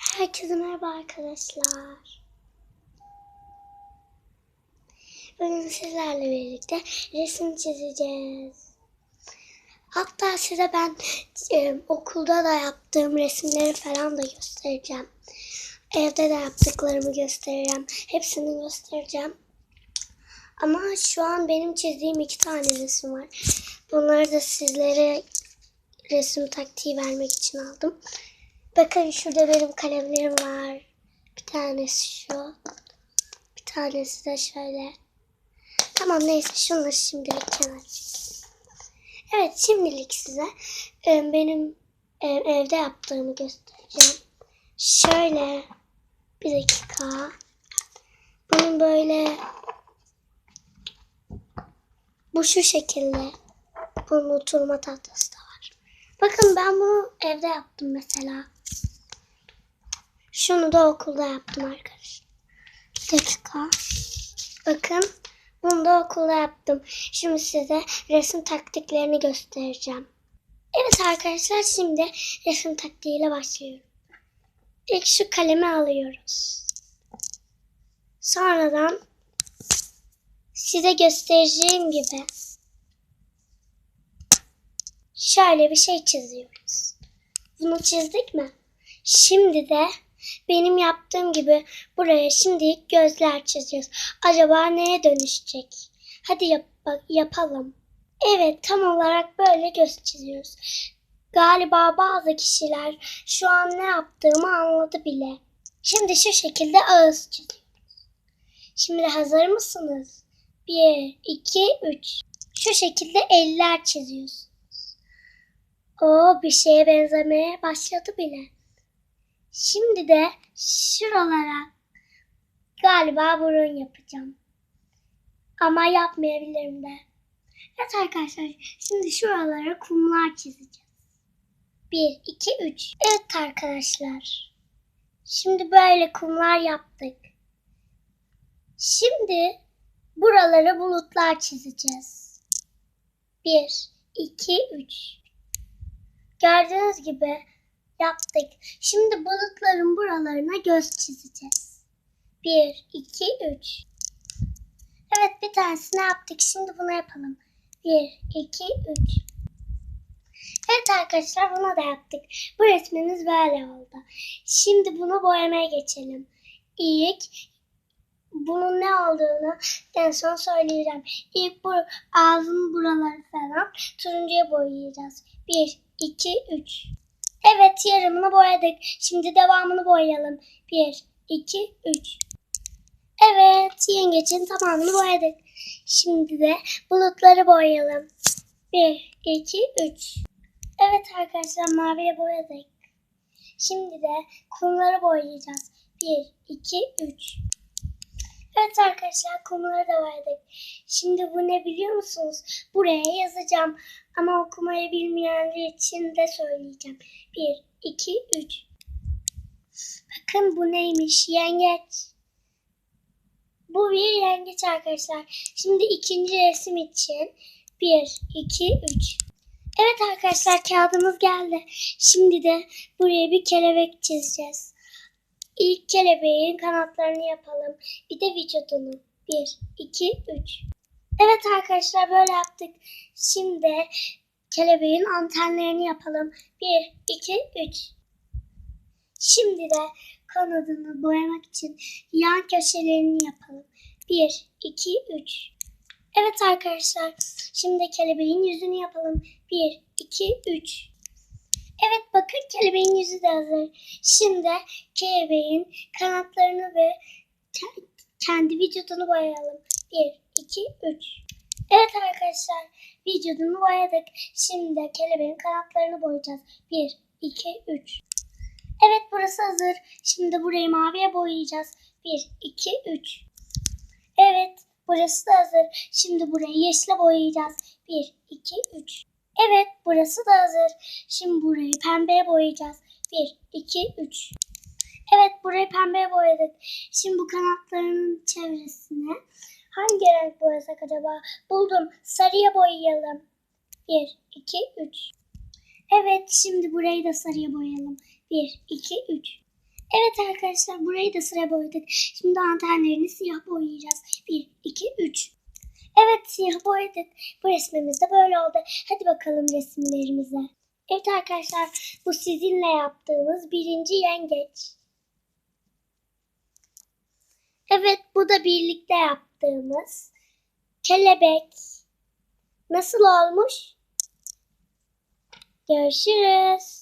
Herkese merhaba arkadaşlar. Bugün sizlerle birlikte resim çizeceğiz. Hatta size ben e, okulda da yaptığım resimleri falan da göstereceğim. Evde de yaptıklarımı göstereceğim. Hepsini göstereceğim. Ama şu an benim çizdiğim iki tane resim var. Bunları da sizlere resim taktiği vermek için aldım. Bakın şurada benim kalemlerim var. Bir tanesi şu. Bir tanesi de şöyle. Tamam neyse şunları şimdilik kenar. Evet şimdilik size e, benim e, evde yaptığımı göstereceğim. Şöyle bir dakika. Bunun böyle bu şu şekilde. Bunun oturma tahtası da var. Bakın ben bunu evde yaptım mesela. Şunu da okulda yaptım arkadaşlar. Bir dakika. Bakın bunu da okulda yaptım. Şimdi size resim taktiklerini göstereceğim. Evet arkadaşlar şimdi resim taktiğiyle başlıyorum. İlk şu kalemi alıyoruz. Sonradan size göstereceğim gibi şöyle bir şey çiziyoruz. Bunu çizdik mi? Şimdi de benim yaptığım gibi buraya şimdilik gözler çiziyoruz. Acaba neye dönüşecek? Hadi yap yapalım. Evet tam olarak böyle göz çiziyoruz. Galiba bazı kişiler şu an ne yaptığımı anladı bile. Şimdi şu şekilde ağız çiziyoruz. Şimdi hazır mısınız? 1, 2, 3. Şu şekilde eller çiziyorsunuz. O bir şeye benzemeye başladı bile. Şimdi de şuralara galiba burun yapacağım. Ama yapmayabilirim de. Evet arkadaşlar şimdi şuralara kumlar çizeceğiz. 1, 2, 3. Evet arkadaşlar. Şimdi böyle kumlar yaptık. Şimdi buralara bulutlar çizeceğiz. 1, 2, 3. Gördüğünüz gibi yaptık. Şimdi bulutların buralarına göz çizeceğiz. 1, 2, 3. Evet bir tanesini yaptık. Şimdi bunu yapalım. 1, 2, 3. Evet arkadaşlar bunu da yaptık. Bu resmimiz böyle oldu. Şimdi bunu boyamaya geçelim. İlk bunun ne olduğunu en son söyleyeceğim. İlk bu ağzın buraları falan turuncuya boyayacağız. 1, 2, 3. Evet yarımını boyadık. Şimdi devamını boyayalım. 1, 2, 3. Evet yengecin tamamını boyadık. Şimdi de bulutları boyayalım. 1, 2, 3. Evet arkadaşlar maviye boyadık. Şimdi de kumları boyayacağız. 1, 2, 3. Evet arkadaşlar kumları da boyadık. Şimdi bu ne biliyor musunuz? Buraya yazacağım. Ama okumayı bilmeyenler için de söyleyeceğim. 1, 2, 3. Bakın bu neymiş? Yengeç. Bu bir yengeç arkadaşlar. Şimdi ikinci resim için 1, 2, 3. Evet arkadaşlar kağıdımız geldi. Şimdi de buraya bir kelebek çizeceğiz. İlk kelebeğin kanatlarını yapalım. Bir de vücudunu. 1, 2, 3. Evet arkadaşlar böyle yaptık. Şimdi kelebeğin antenlerini yapalım. 1, 2, 3. Şimdi de kanadını boyamak için yan köşelerini yapalım. 1, 2, 3. Evet arkadaşlar şimdi kelebeğin yüzünü yapalım. 1, 2, 3. Evet bakın kelebeğin yüzü de hazır. Şimdi kelebeğin kanatlarını ve kendi vücudunu boyayalım. 1, 2, 3. Evet arkadaşlar vücudunu boyadık. Şimdi kelebeğin kanatlarını boyayacağız. 1, 2, 3. Evet burası hazır. Şimdi burayı maviye boyayacağız. 1, 2, 3. Evet burası da hazır. Şimdi burayı yeşile boyayacağız. 1, 2, 3. Evet burası da hazır. Şimdi burayı pembeye boyayacağız. 1, 2, 3. Evet burayı pembeye boyadık. Şimdi bu kanatlarının çevresine hangi renk boyasak acaba? Buldum. Sarıya boyayalım. 1, 2, 3. Evet şimdi burayı da sarıya boyayalım. 1, 2, 3. Evet arkadaşlar burayı da sıra boyadık. Şimdi antenlerini siyah boyayacağız. 1, 2, 3. Evet siyah boyadık. Bu resmimiz de böyle oldu. Hadi bakalım resimlerimize. Evet arkadaşlar bu sizinle yaptığımız birinci yengeç. Evet bu da birlikte yaptığımız kelebek. Nasıl olmuş? Görüşürüz.